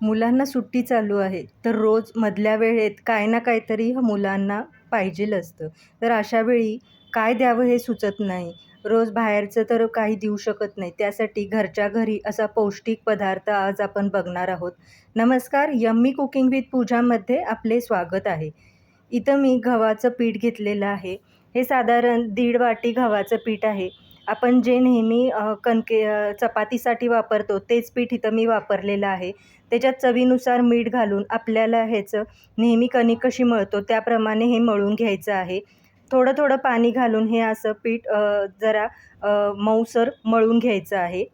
मुलांना सुट्टी चालू आहे तर रोज मधल्या वेळेत काय ना काहीतरी मुलांना पाहिजेल असतं. तर अशा वेळी काय द्यावं हे सुचत नाही. रोज बाहेरचं तर काही देऊ शकत नाही. त्यासाठी घरच्या घरी असा पौष्टिक पदार्थ आज आपण बघणार आहोत. नमस्कार यम्मी कुकिंग विथ पूजामध्ये आपले स्वागत आहे. इथं मी गव्हाचं पीठ घेतलेलं आहे. हे साधारण दीड वाटी गव्हाचं पीठ आहे. आपण जे नेहमी कणके चपातीसाठी वापरतो तेच पीठ इथं मी वापरलेलं आहे. त्याच्यात चवीनुसार मीठ घालून आपल्याला ह्याचं नेहमी कणिक कशी मळतो त्याप्रमाणे हे मळून घ्यायचं आहे. थोडं थोडं पाणी घालून हे असं पीठ जरा मऊसर मळून घ्यायचं आहे.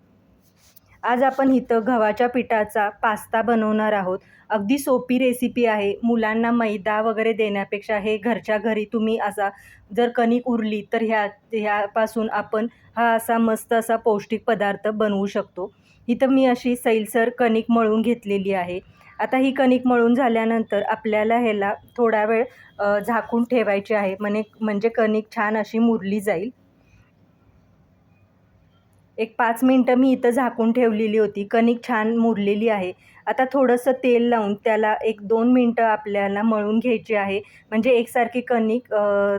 आज आपण इथं गव्हाच्या पिठाचा पास्ता बनवणार आहोत. अगदी सोपी रेसिपी आहे. मुलांना मैदा वगैरे देण्यापेक्षा हे घरच्या घरी तुम्ही असा जर कणिक उरली तर ह्या ह्यापासून आपण हा असा मस्त असा पौष्टिक पदार्थ बनवू शकतो. इथं मी अशी सैलसर कणिक मळून घेतलेली आहे. आता ही कणिक मळून झाल्यानंतर आपल्याला ह्याला थोडा वेळ झाकून ठेवायची आहे. म्हणे म्हणजे कणिक छान अशी मुरली जाईल. एक पाच मिनटं मी इथं झाकून ठेवलेली होती. कणिक छान मुरलेली आहे. आता थोडंसं तेल लावून त्याला एक दोन मिनटं आपल्याला मळून घ्यायची आहे. म्हणजे एकसारखी कणिक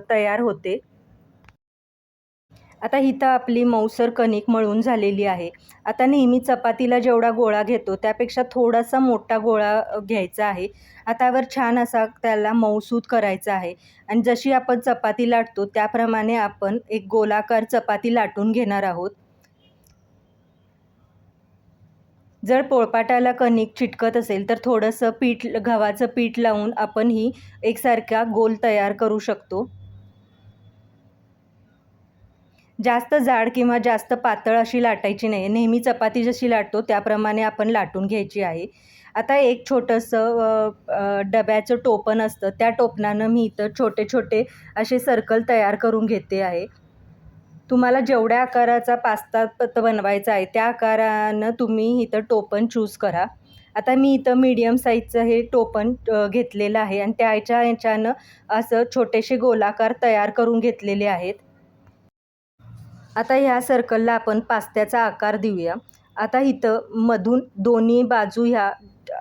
तयार होते. आता इथं आपली मऊसर कणिक मळून झालेली आहे. आता नेहमी चपातीला जेवढा गोळा घेतो त्यापेक्षा थोडासा मोठा गोळा घ्यायचा आहे. हातावर छान असा त्याला मऊसूत करायचा आहे. आणि जशी आपण चपाती लाटतो त्याप्रमाणे आपण एक गोलाकार चपाती लाटून घेणार आहोत. जर पोळपाटाला कणिक चिटकत असेल तर थोडंसं पीठ गव्हाचं पीठ लावून आपण ही एकसारखा गोल तयार करू शकतो. जास्त जाड किंवा जास्त पातळ अशी लाटायची नाही. नेहमी चपाती जशी लाटतो त्याप्रमाणे आपण लाटून घ्यायची आहे. आता एक छोटंसं डब्याचं टोपण असतं. त्या टोपणानं मी इथं छोटे छोटे असे सर्कल तयार करून घेते आहे. तुम्हाला जेवढ्या आकाराचा पास्ता प- बनवायचा आहे त्या आकारानं तुम्ही इथं टोपण चूज करा. आता मी इथं मीडियम साईजचं हे टोपण घेतलेलं आहे आणि त्याच्या ह्याच्यानं असं छोटेसे गोलाकार तयार करून घेतलेले आहेत. आता ह्या सर्कलला आपण पास्त्याचा आकार देऊया. आता इथं मधून दोन्ही बाजू ह्या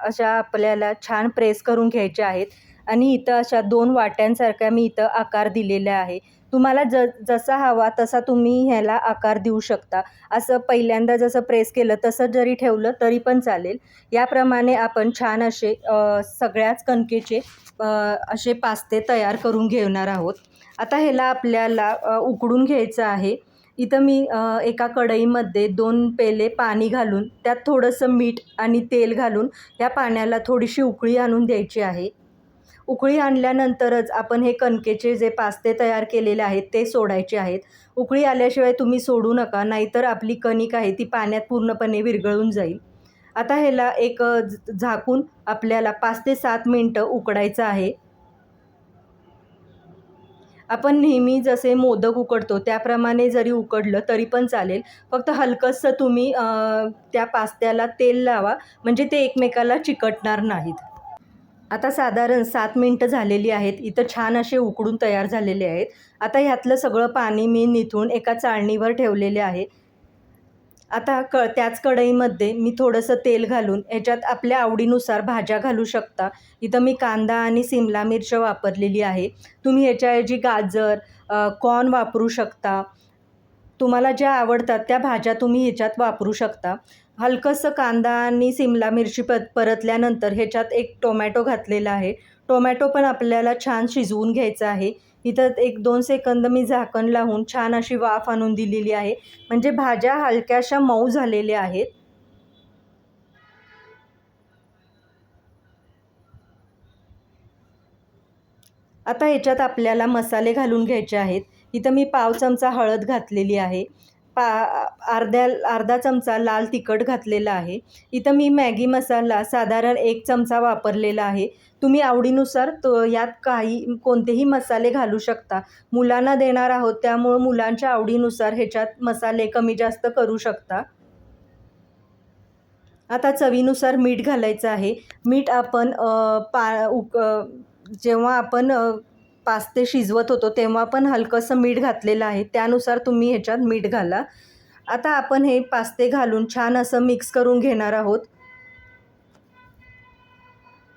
अशा आपल्याला छान प्रेस करून घ्यायच्या आहेत. आणि इथं अशा दोन वाट्यांसारख्या मी इथं आकार दिलेला आहे. तुम्हाला ज जसा हवा तसा तुम्ही ह्याला आकार देऊ शकता. असं पहिल्यांदा जसं प्रेस केलं तसं जरी ठेवलं तरी पण चालेल. याप्रमाणे आपण छान असे सगळ्याच कणकेचे असे पास्ते तयार करून घेणार आहोत. आता ह्याला आपल्याला उकडून घ्यायचं आहे. इथं मी एका कढईमध्ये दोन पेले पाणी घालून त्यात थोडंसं मीठ आणि तेल घालून या पाण्याला थोडीशी उकळी आणून द्यायची आहे. उकळी आणल्यानंतरच आपण हे कणकेचे जे पास्ते तयार केलेले आहेत ते सोडायचे आहेत. उकळी आल्याशिवाय तुम्ही सोडू नका नाहीतर आपली कणिक आहे ती पाण्यात पूर्णपणे विरघळून जाईल. आता ह्याला एक झ- झाकून आपल्याला पाच ते सात मिनटं उकडायचं आहे. आपण नेहमी जसे मोदक उकडतो त्याप्रमाणे जरी उकडलं तरी पण चालेल. फक्त हलकंसं तुम्ही त्या पास्त्याला तेल लावा म्हणजे ते एकमेकाला चिकटणार नाहीत. आता साधारण सात मिनटं झालेली आहेत. इथं छान असे उकडून तयार झालेले आहेत. आता ह्यातलं सगळं पाणी मी निथून एका चाळणीवर ठेवलेले आहे. आता क त्याच कढईमध्ये मी थोडंसं तेल घालून याच्यात आपल्या आवडीनुसार भाज्या घालू शकता. इथं मी कांदा आणि सिमला मिरच वापरलेली आहे. तुम्ही ह्याच्याऐवजी गाजर कॉर्न वापरू शकता. तुम्हाला ज्या आवडतात त्या भाज्या तुम्ही ह्याच्यात वापरू शकता. हलकंसं कांदा आणि सिमला मिरची प परतल्यानंतर ह्याच्यात एक टोमॅटो घातलेला आहे. टोमॅटो पण आपल्याला छान शिजवून घ्यायचा आहे. इथं एक दोन सेकंद मी झाकण लावून छान अशी वाफ आणून दिलेली आहे. म्हणजे भाज्या हलक्याशा मऊ झालेल्या आहेत. आता ह्याच्यात आपल्याला मसाले घालून घ्यायचे आहेत. इथं मी पाव चमचा हळद घातलेली आहे. पा अर्ध्या अर्धा चमचा लाल तिखट घातलेला आहे. इथं मी मॅगी मसाला साधारण एक चमचा वापरलेला आहे. तुम्ही आवडीनुसार तो यात काही कोणतेही मसाले घालू शकता. मुलांना देणार आहोत त्यामुळं मुलांच्या आवडीनुसार ह्याच्यात मसाले कमी जास्त करू शकता. आता चवीनुसार मीठ घालायचं आहे. मीठ आपण पा उक जेव्हा आपण पास्ते शिजवत होतो तेव्हा पण हलकंसं मीठ घातलेलं आहे. त्यानुसार तुम्ही ह्याच्यात मीठ घाला. आता आपण हे पास्ते घालून छान असं मिक्स करून घेणार आहोत.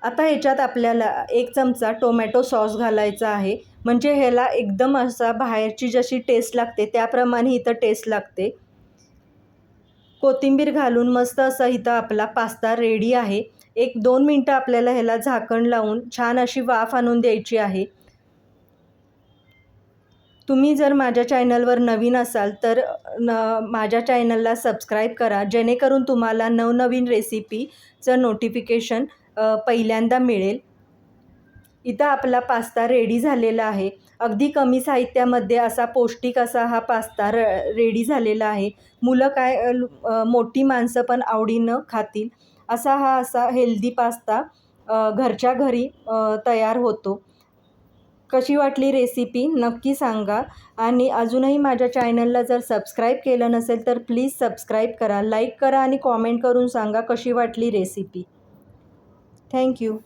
आता ह्याच्यात आपल्याला एक चमचा टोमॅटो सॉस घालायचा आहे. म्हणजे ह्याला एकदम असा बाहेरची जशी टेस्ट लागते त्याप्रमाणे इथं टेस्ट लागते. कोथिंबीर घालून मस्त असा इथं आपला पास्ता रेडी आहे. एक दोन मिनटं आपल्याला ह्याला झाकण लावून छान अशी वाफ आणून द्यायची आहे. तुम्ही जर माझ्या चॅनलवर नवीन असाल तर न माझ्या चॅनलला सबस्क्राईब करा जेणेकरून तुम्हाला नवनवीन रेसिपीचं नोटिफिकेशन पहिल्यांदा मिळेल. इथं आपला पास्ता रेडी झालेला आहे. अगदी कमी साहित्यामध्ये असा पौष्टिक असा हा पास्ता र रेडी झालेला आहे. मुलं काय मोठी माणसं पण आवडीनं खातील. असा हा असा हेल्दी पास्ता घरच्या घरी तयार होतो. कशी वाटली रेसिपी नक्की सांगा. आणि अजूनही माझ्या चॅनलला जर सबस्क्राईब केलं नसेल तर प्लीज सबस्क्राईब करा लाईक करा आणि कॉमेंट करून सांगा कशी वाटली रेसिपी थँक्यू